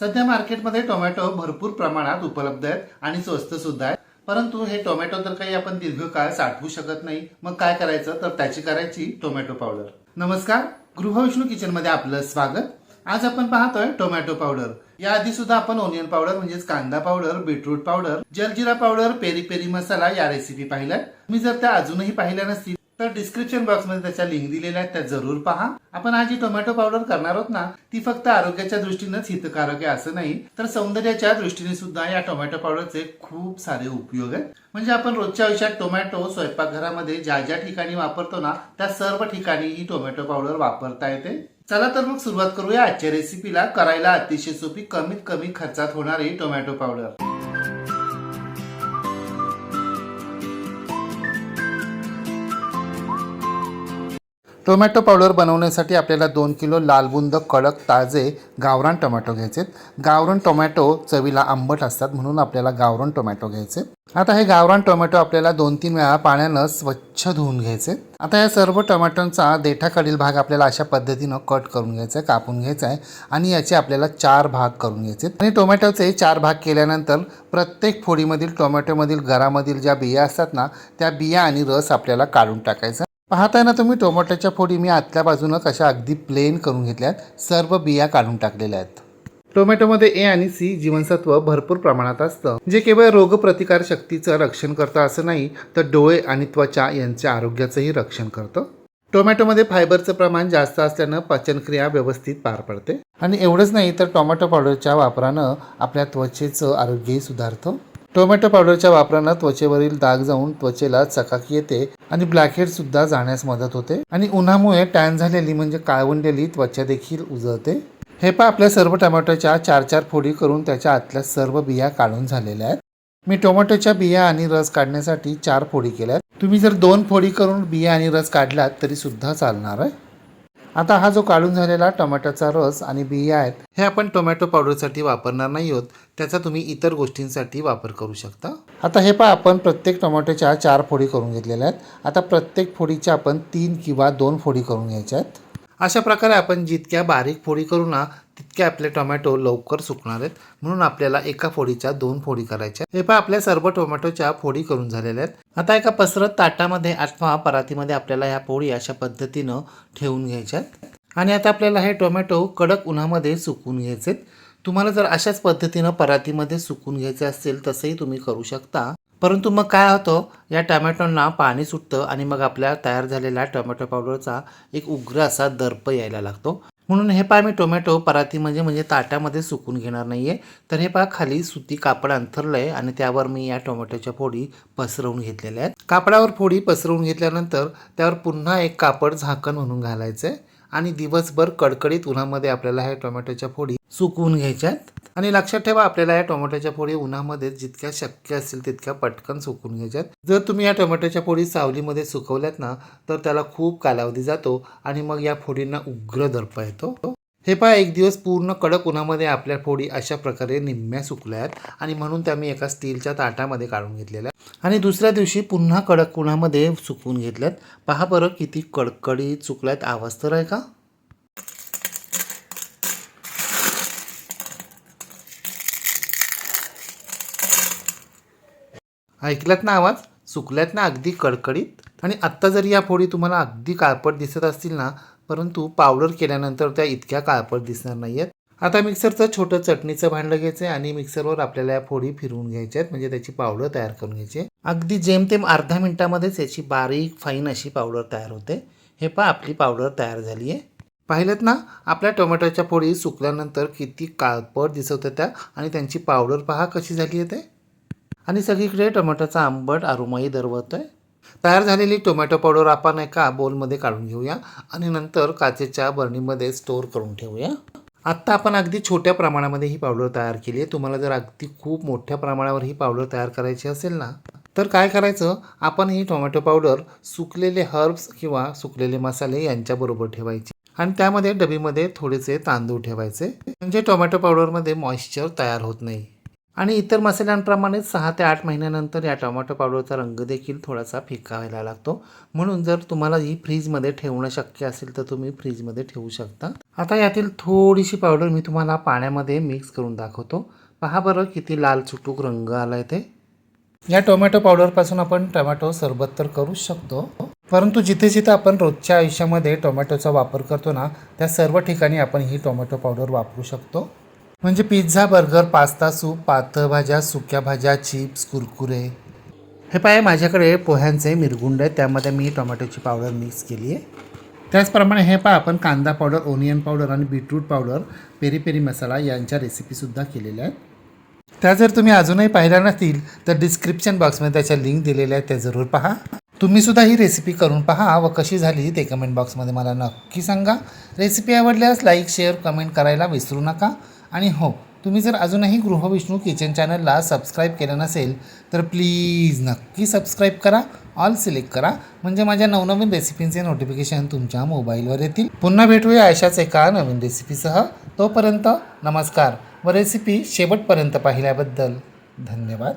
सध्या मार्केटमध्ये टोमॅटो भरपूर प्रमाणात उपलब्ध आहेत आणि स्वस्त सुद्धा आहेत. परंतु हे टोमॅटो तर काही आपण दीर्घकाळ साठवू शकत नाही. मग काय करायचं? तर त्याची करायची टोमॅटो पावडर. नमस्कार गृहविष्णू किचनमध्ये आपलं स्वागत. आज आपण पाहतोय टोमॅटो पावडर. याआधी सुद्धा आपण ओनियन पावडर म्हणजेच कांदा powder beetroot powder jaljeera powder peri peri masala या रेसिपी पाहिल्या मी जर त्या अजूनही पाहिल्या नसतील तर डिस्क्रिप्शन बॉक्समध्ये त्याच्या लिंक दिलेल्या आहेत त्या जरूर पहा. आपण आज जी टोमॅटो पावडर करणार आहोत ना ती फक्त आरोग्याच्या दृष्टीनेच हितकारक आहे असं नाही. तर सौंदर्याच्या दृष्टीने सुद्धा या टोमॅटो पावडरचे खूप सारे उपयोग आहेत. म्हणजे आपण रोजच्या आयुष्यात टोमॅटो स्वयंपाकघरामध्ये ज्या ज्या ठिकाणी वापरतो ना त्या सर्व ठिकाणी ही टोमॅटो पावडर वापरता येते. चला तर मग सुरुवात करूया आजच्या रेसिपीला करायला अतिशय सोपी कमीत कमी खर्चात होणारी टोमॅटो पावडर टोमॅटो पावडर बनवण्यासाठी आपल्याला दोन किलो लालबुंद कडक ताजे गावरान टोमॅटो घ्यायचे गावरान टोमॅटो चवीला आंबट असतात म्हणून आपल्याला गावरान टोमॅटो घ्यायचे आता हे गावरान टोमॅटो आपल्याला दोन तीन वेळा पाण्यानं स्वच्छ धुवून घ्यायचे आता या सर्व टोमॅटोंचा देठाकडील भाग आपल्याला अशा पद्धतीनं कट करून घ्यायचा आहे कापून घ्यायचा आहे आणि याचे आपल्याला चार भाग करून घ्यायचे आणि टोमॅटोचे चार भाग केल्यानंतर प्रत्येक फोडीमधील टोमॅटोमधील घरामधील ज्या बिया असतात ना त्या बिया आणि रस आपल्याला काढून टाकायचा पाहताय ना तुम्ही टोमॅटोच्या फोडी मी आतल्या बाजूनं कशा अगदी प्लेन करून घेतल्यात. सर्व बिया काढून टाकलेल्या आहेत. टोमॅटोमध्ये ए आणि सी जीवनसत्व भरपूर प्रमाणात असतं. जे केवळ रोगप्रतिकार शक्तीचं रक्षण करतं असं नाही तर डोळे आणि त्वचा यांच्या आरोग्याचंही रक्षण करतं. टोमॅटोमध्ये फायबरचं प्रमाण जास्त असल्यानं पचनक्रिया व्यवस्थित पार पडते. आणि एवढंच नाही तर टोमॅटो पावडरच्या वापरानं आपल्या त्वचेचं आरोग्यही सुधारतं. टोमॅटो पावडरच्या वापरानं त्वचेवरील दाग जाऊन त्वचेला चकाकी येते आणि ब्लॅकहेड सुद्धा जाण्यास मदत होते. आणि उन्हामुळे टॅन झालेली म्हणजे काळवंडलेली त्वचा देखील उजळते. हे पा आपल्या सर्व टोमॅटोच्या चार चार फोडी करून त्याच्या आतल्या सर्व बिया काढून झालेल्या आहेत. मी टोमॅटोच्या बिया आणि रस काढण्यासाठी चार फोडी केल्यात तुम्ही जर दोन फोडी करून बिया आणि रस काढलात तरी सुद्धा चालणार आहे. आता हा जो काढून झालेला टोमॅटोचा रस आणि बिया आहेत हे आपण टोमॅटो पावडरसाठी वापरणार नाही आहोत. त्याचा तुम्ही इतर गोष्टींसाठी वापर करू शकता. आता हे पहा आपण प्रत्येक टोमॅटोच्या चार फोडी करून घेतलेल्या आहेत. आता प्रत्येक फोडीच्या आपण तीन किंवा दोन फोडी करून घ्यायच्या आहेत. अशा प्रकारे आपण जितक्या बारीक फोडी करू ना इतके आपले टोमॅटो लवकर सुकणार आहेत. म्हणून आपल्याला एका फोडीच्या दोन फोडी करायच्या हे पहा आपल्या सर्व टोमॅटोच्या फोडी करून झालेल्या आहेत. आता एका पसरत ताटामध्ये अथवा परातीमध्ये आपल्याला ह्या पोळी अशा पद्धतीनं ठेवून घ्यायच्या आणि आता आपल्याला हे टोमॅटो कडक उन्हामध्ये सुकून घ्यायचे तुम्हाला जर अशाच पद्धतीनं परातीमध्ये सुकून घ्यायचे असतील तसंही तुम्ही करू शकता. परंतु मग काय होतं या टोमॅटोंना पाणी सुटतं आणि मग आपल्या तयार झालेल्या टोमॅटो पावडरचा एक उग्र असा दर्प यायला लागतो. म्हणून हे पहा मी टोमॅटो पराती म्हणजे म्हणजे ताटामध्ये सुकून घेणार नाही आहे तर हे पहा खाली सुती कापड अंथरलं आहे आणि त्यावर मी या टोमॅटोच्या फोडी पसरवून घेतलेल्या आहेत. कापडावर फोडी पसरवून घेतल्यानंतर त्यावर पुन्हा एक कापड झाकण म्हणून घालायचं आहे आणि दिवसभर कडकडीत उन्हामध्ये आपल्याला ह्या टोमॅटोच्या फोडी सुकवून घ्यायच्या आहेत आणि लक्षात ठेवा आपल्याला या टोमॅटोच्या पोळी उन्हामध्ये जितक्या शक्य असतील तितक्या पटकन सुकून घ्यायच्यात. जर तुम्ही या टोमॅटोच्या पोळी सावलीमध्ये सुकवल्यात ना तर त्याला खूप कालावधी जातो आणि मग या फोडींना उग्र दर्प येतो. हे पहा एक दिवस पूर्ण कडक उन्हामध्ये आपल्या फोडी अशा प्रकारे निम्म्या सुकल्या आहेत आणि म्हणून त्या मी एका स्टीलच्या ताटामध्ये काढून घेतलेल्या. आणि दुसऱ्या दिवशी पुन्हा कडक उन्हामध्ये सुकवून घेतल्यात. पहा बरं किती कडकडीत सुकल्यात आवाज तर आहे का? ऐकलात ना आवाज? सुकल्यात ना अगदी कडकडीत? आणि आत्ता जरी या फोडी तुम्हाला अगदी काळपट दिसत असतील ना परंतु पावडर केल्यानंतर त्या इतक्या काळपट दिसणार नाही आहेत आता मिक्सरचं छोटं चटणीचं भांडं घ्यायचं आहे आणि मिक्सरवर आपल्याला या फोडी फिरवून घ्यायच्या आहेत. म्हणजे त्याची पावडर तयार करून घ्यायची आहे. अगदी जेमतेम अर्धा मिनिटामध्येच याची बारीक फाईन अशी पावडर तयार होते. हे पहा आपली पावडर तयार झाली आहे. पाहिलेत ना? आपल्या टोमॅटोच्या फोडी सुकल्यानंतर किती काळपट दिसत होत्या आणि त्यांची पावडर पहा कशी झाली आहे ते. आणि सगळीकडे टोमॅटोचा आंबट आरोमाही आहे तयार झालेली टोमॅटो पावडर आपण एका बोलमध्ये काढून घेऊया आणि नंतर काचेच्या बरणीमध्ये स्टोअर करून ठेवूया. आत्ता आपण अगदी छोट्या प्रमाणामध्ये ही पावडर तयार केली आहे. तुम्हाला जर अगदी खूप मोठ्या प्रमाणावर ही पावडर तयार करायची असेल ना तर काय करायचं? आपण ही टोमॅटो पावडर सुकलेले हर्ब्स किंवा सुकलेले मसाले यांच्याबरोबर ठेवायची आणि त्यामध्ये डबीमध्ये थोडेसे तांदूळ ठेवायचे. म्हणजे टोमॅटो पावडरमध्ये मॉइश्चर तयार होत नाही. आणि इतर मसाल्यांप्रमाणेच सहा ते आठ महिन्यानंतर या टोमॅटो पावडरचा रंग देखील थोडासा फिका व्हायला लागतो. म्हणून जर तुम्हाला ही फ्रीजमध्ये ठेवणं शक्य असेल तर तुम्ही फ्रीजमध्ये ठेवू शकता. आता यातील थोडीशी पावडर मी तुम्हाला पाण्यामध्ये मिक्स करून दाखवतो. पहा बरं किती लाल चुटूक रंग आला आहे ते. या टोमॅटो पावडरपासून आपण टोमॅटो सरबत तर करूच शकतो. परंतु जिथे जिथे आपण रोजच्या आयुष्यामध्ये टोमॅटोचा वापर करतो ना त्या सर्व ठिकाणी आपण ही टोमॅटो पावडर वापरू शकतो. म्हणजे पिझ्झा बर्गर पास्ता सूप पातळ भाज्या सुक्या भाज्या चिप्स कुरकुरे. हे पाय माझ्याकडे पोह्यांचे मिरगुंड आहेत. त्यामध्ये मी टोमॅटोची पावडर मिक्स केली आहे. त्याचप्रमाणे हे पहा आपण कांदा पावडर ओनियन पावडर आणि beetroot powder peri peri masala यांच्या रेसिपीसुद्धा केलेल्या आहेत. त्या जर तुम्ही अजूनही पाहिल्या नसतील तर डिस्क्रिप्शन बॉक्समध्ये त्याच्या लिंक दिलेल्या आहेत त्या जरूर पहा. तुम्ही सुद्धा ही रेसिपी करून पहा व कशी झाली ते कमेंट बॉक्समध्ये मला नक्की सांगा. रेसिपी आवडल्यास लाईक शेअर कमेंट करायला विसरू नका. आणि हो तुम्ही जर अजूनही गृहविष्णू किचन चॅनलला सबस्क्राईब केलं नसेल तर प्लीज नक्की सबस्क्राईब करा ऑल सिलेक्ट करा. म्हणजे माझ्या नवनवीन रेसिपींचे नोटिफिकेशन तुमच्या मोबाईलवर येतील. पुन्हा भेटूया अशाच एका नवीन रेसिपीसह तोपर्यंत नमस्कार व रेसिपी शेवटपर्यंत पाहिल्याबद्दल धन्यवाद.